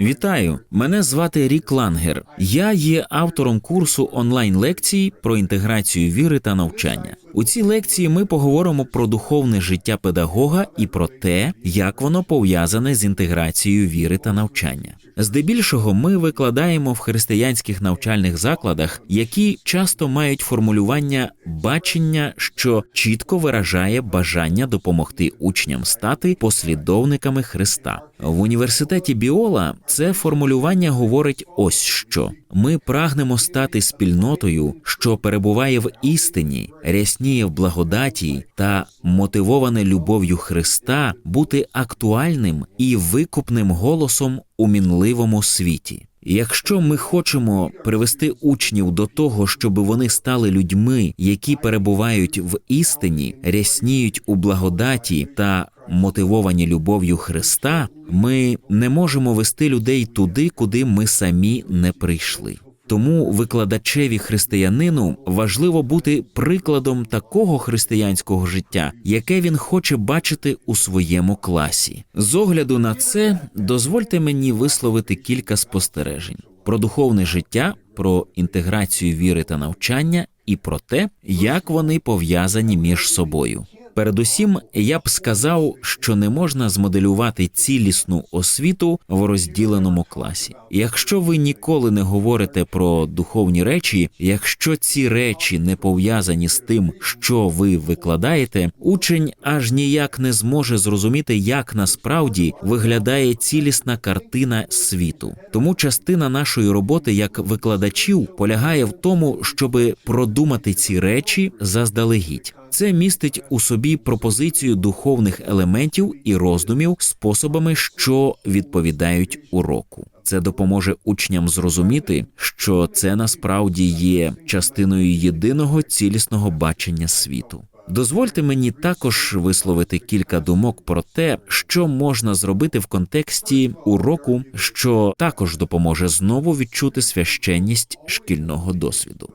Вітаю! Мене звати Рік Лангер. Я є автором курсу онлайн лекцій про інтеграцію віри та навчання. У цій лекції ми поговоримо про духовне життя педагога і про те, як воно пов'язане з інтеграцією віри та навчання. Здебільшого ми викладаємо в християнських навчальних закладах, які часто мають формулювання бачення, що чітко виражає бажання допомогти учням стати послідовниками Христа. В університеті Біола це формулювання говорить ось що: ми прагнемо стати спільнотою, що перебуває в істині, рясніє в благодаті та мотивоване любов'ю Христа бути актуальним і викупним голосом у мінливому світі. Якщо ми хочемо привести учнів до того, щоб вони стали людьми, які перебувають в істині, рясніють у благодаті та мотивовані любов'ю Христа, ми не можемо вести людей туди, куди ми самі не прийшли. Тому викладачеві християнину важливо бути прикладом такого християнського життя, яке він хоче бачити у своєму класі. З огляду на це дозвольте мені висловити кілька спостережень про духовне життя, про інтеграцію віри та навчання і про те, як вони пов'язані між собою. Передусім, я б сказав, що не можна змоделювати цілісну освіту в розділеному класі. Якщо ви ніколи не говорите про духовні речі, якщо ці речі не пов'язані з тим, що ви викладаєте, учень аж ніяк не зможе зрозуміти, як насправді виглядає цілісна картина світу. Тому частина нашої роботи як викладачів полягає в тому, щоб продумати ці речі заздалегідь. Це містить у собі пропозицію духовних елементів і роздумів способами, що відповідають уроку. Це допоможе учням зрозуміти, що це насправді є частиною єдиного цілісного бачення світу. Дозвольте мені також висловити кілька думок про те, що можна зробити в контексті уроку, що також допоможе знову відчути священність шкільного досвіду.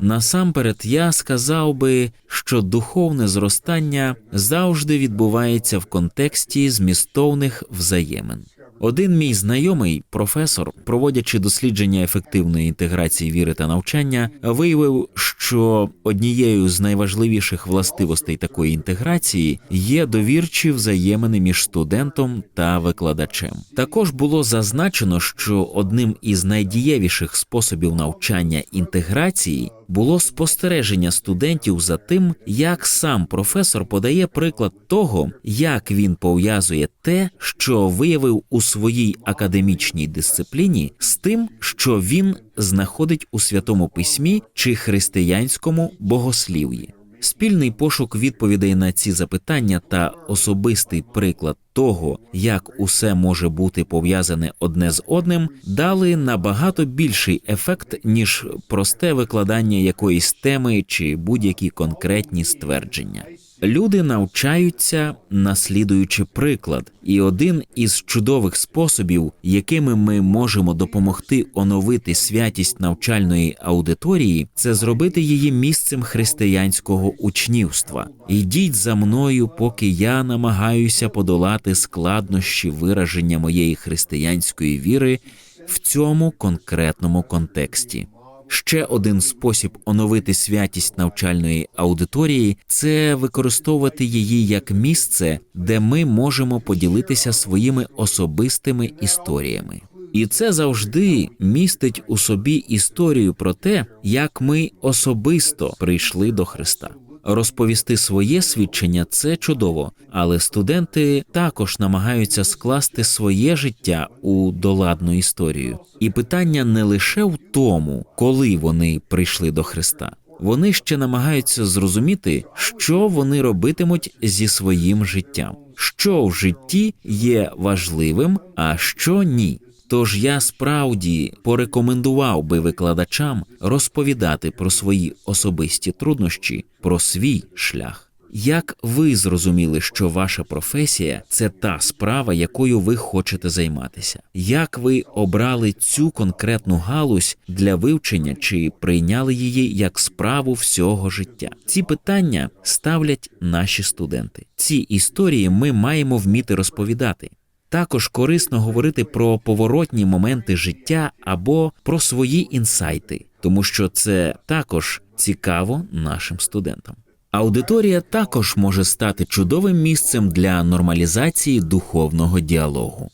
Насамперед, я сказав би, що духовне зростання завжди відбувається в контексті змістовних взаємин. Один мій знайомий професор, проводячи дослідження ефективної інтеграції віри та навчання, виявив, що однією з найважливіших властивостей такої інтеграції є довірчі взаємини між студентом та викладачем. Також було зазначено, що одним із найдієвіших способів навчання інтеграції було спостереження студентів за тим, як сам професор подає приклад того, як він пов'язує те, що виявив у своїй академічній дисципліні, з тим, що він знаходить у святому письмі чи християнському богослів'ї. Спільний пошук відповідей на ці запитання та особистий приклад того, як усе може бути пов'язане одне з одним, дали набагато більший ефект ніж просте викладання якоїсь теми чи будь-які конкретні ствердження. Люди навчаються, наслідуючи приклад, і один із чудових способів, якими ми можемо допомогти оновити святість навчальної аудиторії, це зробити її місцем християнського учнівства. Йдіть за мною, поки я намагаюся подолати складнощі вираження моєї християнської віри в цьому конкретному контексті. Ще один спосіб оновити святість навчальної аудиторії це використовувати її як місце, де ми можемо поділитися своїми особистими історіями. І це завжди містить у собі історію про те, як ми особисто прийшли до Христа. Розповісти своє свідчення це чудово, але студенти також намагаються скласти своє життя у доладну історію. І питання не лише в тому, коли вони прийшли до Христа. Вони ще намагаються зрозуміти, що вони робитимуть зі своїм життям, що в житті є важливим, а що ні. Тож я справді порекомендував би викладачам розповідати про свої особисті труднощі, про свій шлях. Як ви зрозуміли, що ваша професія це та справа, якою ви хочете займатися? Як ви обрали цю конкретну галузь для вивчення чи прийняли її як справу всього життя? Ці питання ставлять наші студенти. Ці історії ми маємо вміти розповідати. Також корисно говорити про поворотні моменти життя або про свої інсайти, тому що це також цікаво нашим студентам. Аудиторія також може стати чудовим місцем для нормалізації духовного діалогу.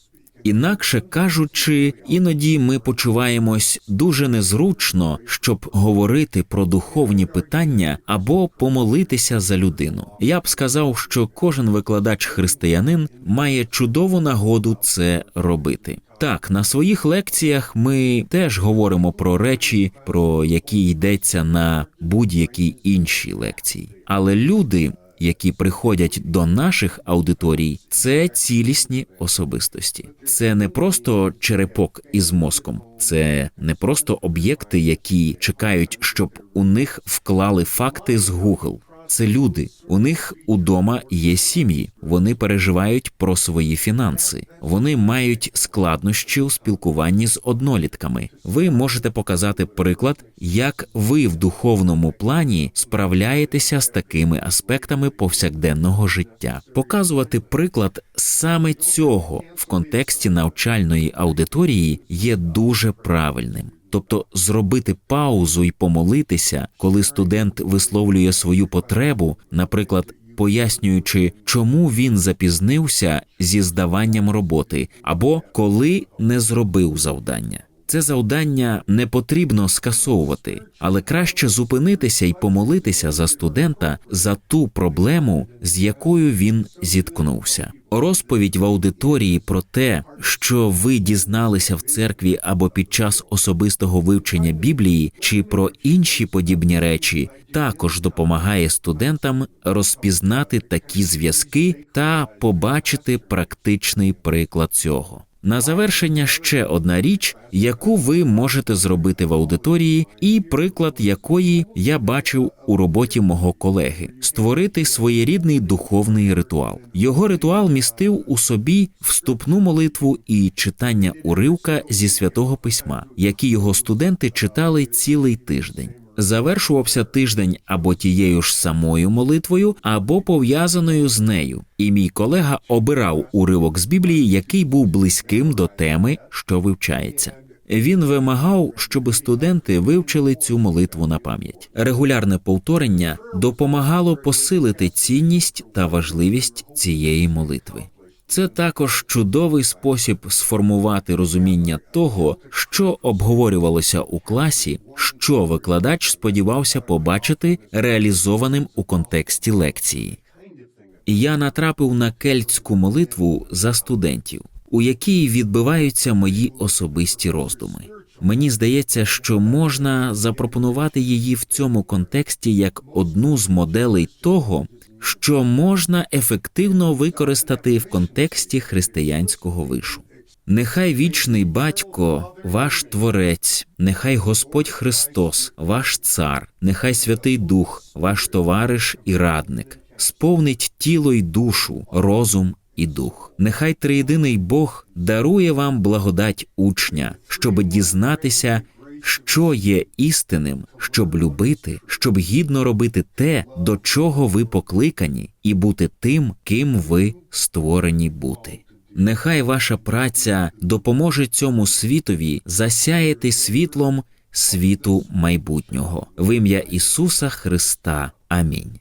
Інакше кажучи, іноді ми почуваємось дуже незручно, щоб говорити про духовні питання або помолитися за людину. Я б сказав, що кожен викладач християнин має чудову нагоду це робити. Так, на своїх лекціях ми теж говоримо про речі, про які йдеться на будь-якій іншій лекції, але люди які приходять до наших аудиторій, це цілісні особистості. Це не просто черепок із мозком, це не просто об'єкти, які чекають, щоб у них вклали факти з Google. Це люди. У них удома є сім'ї. Вони переживають про свої фінанси. Вони мають складнощі у спілкуванні з однолітками. Ви можете показати приклад, як ви в духовному плані справляєтеся з такими аспектами повсякденного життя. Показувати приклад саме цього в контексті навчальної аудиторії є дуже правильним. Тобто зробити паузу і помолитися, коли студент висловлює свою потребу, наприклад, пояснюючи, чому він запізнився зі здаванням роботи, або коли не зробив завдання. Це завдання не потрібно скасовувати, але краще зупинитися і помолитися за студента за ту проблему, з якою він зіткнувся. Розповідь в аудиторії про те, що ви дізналися в церкві або під час особистого вивчення Біблії, чи про інші подібні речі, також допомагає студентам розпізнати такі зв'язки та побачити практичний приклад цього. На завершення ще одна річ, яку ви можете зробити в аудиторії, і приклад якої я бачив у роботі мого колеги створити своєрідний духовний ритуал. Його ритуал містив у собі вступну молитву і читання уривка зі святого письма, які його студенти читали цілий тиждень завершувався тиждень або тією ж самою молитвою, або пов'язаною з нею. І мій колега обирав уривок з Біблії, який був близьким до теми, що вивчається. Він вимагав, щоб студенти вивчили цю молитву на пам'ять. Регулярне повторення допомагало посилити цінність та важливість цієї молитви. Це також чудовий спосіб сформувати розуміння того, що обговорювалося у класі, що викладач сподівався побачити реалізованим у контексті лекції. Я натрапив на кельтську молитву за студентів, у якій відбиваються мої особисті роздуми. Мені здається, що можна запропонувати її в цьому контексті як одну з моделей того, що можна ефективно використати в контексті християнського вишу. Нехай вічний батько, ваш творець, нехай Господь Христос, ваш цар, нехай Святий Дух, ваш товариш і радник, сповнить тіло й душу, розум і дух. Нехай триєдиний Бог дарує вам благодать учня, щоб дізнатися що є істинним, щоб любити, щоб гідно робити те, до чого ви покликані, і бути тим, ким ви створені бути. Нехай ваша праця допоможе цьому світові засяяти світлом світу майбутнього в ім'я Ісуса Христа. Амінь.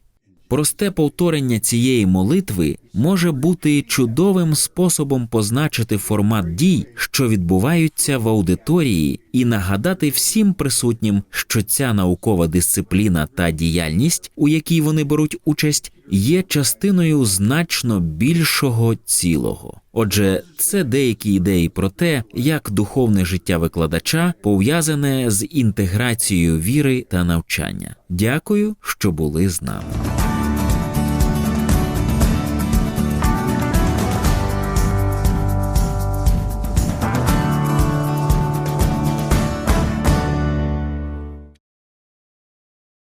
Просте повторення цієї молитви може бути чудовим способом позначити формат дій, що відбуваються в аудиторії, і нагадати всім присутнім, що ця наукова дисципліна та діяльність, у якій вони беруть участь, є частиною значно більшого цілого. Отже, це деякі ідеї про те, як духовне життя викладача пов'язане з інтеграцією віри та навчання. Дякую, що були з нами.